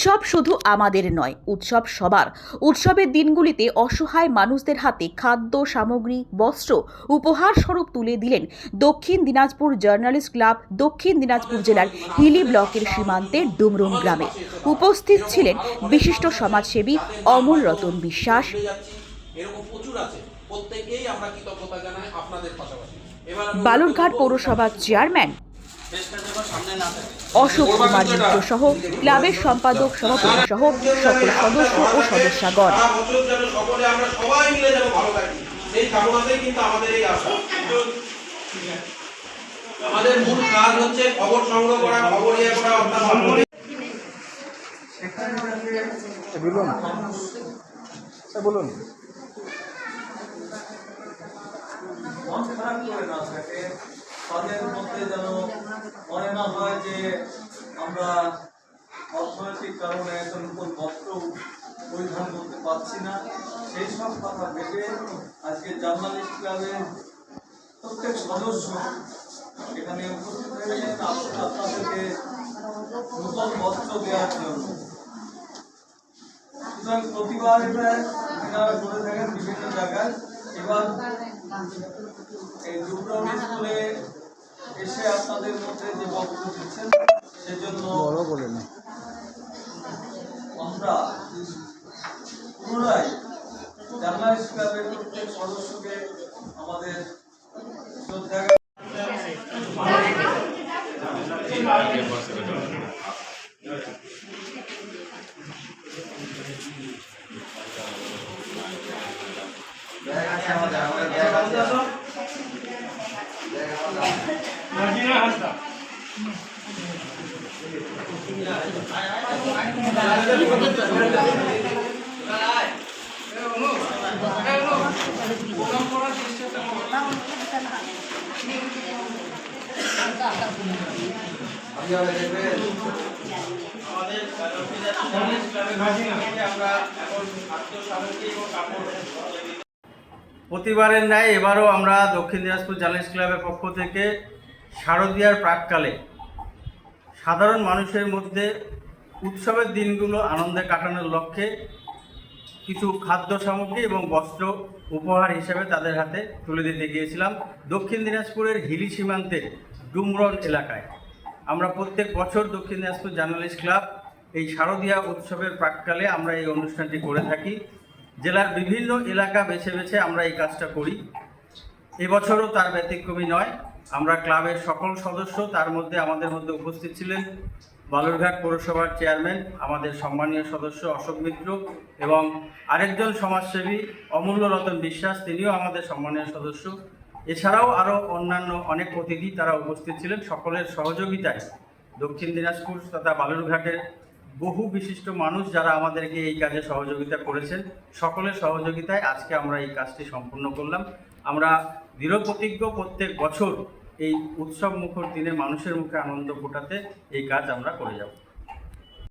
উৎসব শুধু আমাদের নয়, উৎসব সবার। উৎসবের দিনগুলিতে অসহায় মানুষদের হাতে খাদ্য, সামগ্রী, বস্ত্র উপহার স্বরূপ তুলে দিলেন দক্ষিণ দিনাজপুর জার্নালিস্ট ক্লাব দক্ষিণ দিনাজপুর জেলার হিলি ব্লকের সীমান্তের ডুমরুম গ্রামে। উপস্থিত ছিলেন বিশিষ্ট সমাজসেবী অমল রতন বিশ্বাস। বালুরঘাট পৌরসভার চেয়ারম্যান অশোক কুমার মিত্র সহ ক্লাবের সম্পাদক সভাপতি সহ সকল সদস্য ও সদস্যগণ। সারা বছর যেন সকলে আমরা সবাই মিলে যেন ভালো থাকি সেই কামনাতেই কিন্তু আমাদের এই আশা আমাদের মূল কাজ হচ্ছে খবর সংগ্রহ করা খবর ইয়ে করা অর্থাৎ খবরে বলুন। বলুন। মন খারাপ করে না থাকে তাদের মধ্যে যেন যে আমরা অর্থনৈতিক কারণে একটা নতুন বস্ত্র পরিধান করতে পারছি না। সেই সব কথা ভেবে আজকে জার্নালিস্ট ক্লাবের প্রত্যেক সদস্য এখানে উপস্থিত হয়েছেন আপ- আপনাদেরকে নতুন বস্ত্র দেওয়ার জন্য। সুতরাং প্রতিবার এটা এনারা করে থাকেন বিভিন্ন জায়গায়। এবার এই দুর্গম স্কুলে এসে আপনাদের মধ্যে যে বক্তব্য দিচ্ছেন সেজন্য আমরা পুনরায় জার্নালিস্ট ক্লাবের প্রত্যেক সদস্যকে আমাদের শ্রদ্ধা আমাদের জার্নালিস্ট ক্লাবের পক্ষ আমরা এখন খাদ্য সামগ্রী এবং কাপড় প্রতিবারের ন্যায় এবারও আমরা দক্ষিণ দিনাজপুর জার্নালিস্ট ক্লাবের পক্ষ থেকে শারদীয়ার প্রাককালে সাধারণ মানুষের মধ্যে উৎসবের দিনগুলো আনন্দে কাটানোর লক্ষ্যে কিছু খাদ্য সামগ্রী এবং বস্ত্র উপহার হিসেবে তাদের হাতে তুলে দিতে গিয়েছিলাম দক্ষিণ দিনাজপুরের হিলি সীমান্তের ডুমরন এলাকায়। আমরা প্রত্যেক বছর দক্ষিণ দিনাজপুর জার্নালিস্ট ক্লাব এই শারদীয়া উৎসবের প্রাককালে আমরা এই অনুষ্ঠানটি করে থাকি। জেলার বিভিন্ন এলাকা বেছে বেছে আমরা এই কাজটা করি। এবছরও তার ব্যতিক্রমী নয়। আমরা ক্লাবের সকল সদস্য তার মধ্যে আমাদের মধ্যে উপস্থিত ছিলেন বালুরঘাট পৌরসভার চেয়ারম্যান, আমাদের সম্মানীয় সদস্য অশোক মিত্র এবং আরেকজন সমাজসেবী অমূল্য রতন বিশ্বাস, তিনিও আমাদের সম্মানীয় সদস্য। এছাড়াও আরও অন্যান্য অনেক অতিথি তারা উপস্থিত ছিলেন। সকলের সহযোগিতায় দক্ষিণ দিনাজপুর তথা বালুরঘাটের বহু বিশিষ্ট মানুষ যারা আমাদেরকে এই কাজে সহযোগিতা করেছেন, সকলের সহযোগিতায় আজকে আমরা এই কাজটি সম্পূর্ণ করলাম। আমরা দৃঢ়প্রতিজ্ঞ প্রত্যেক বছর এই উৎসব মুখর দিনে মানুষের মুখে আনন্দ ফোটাতে এই কাজ আমরা করে যাব।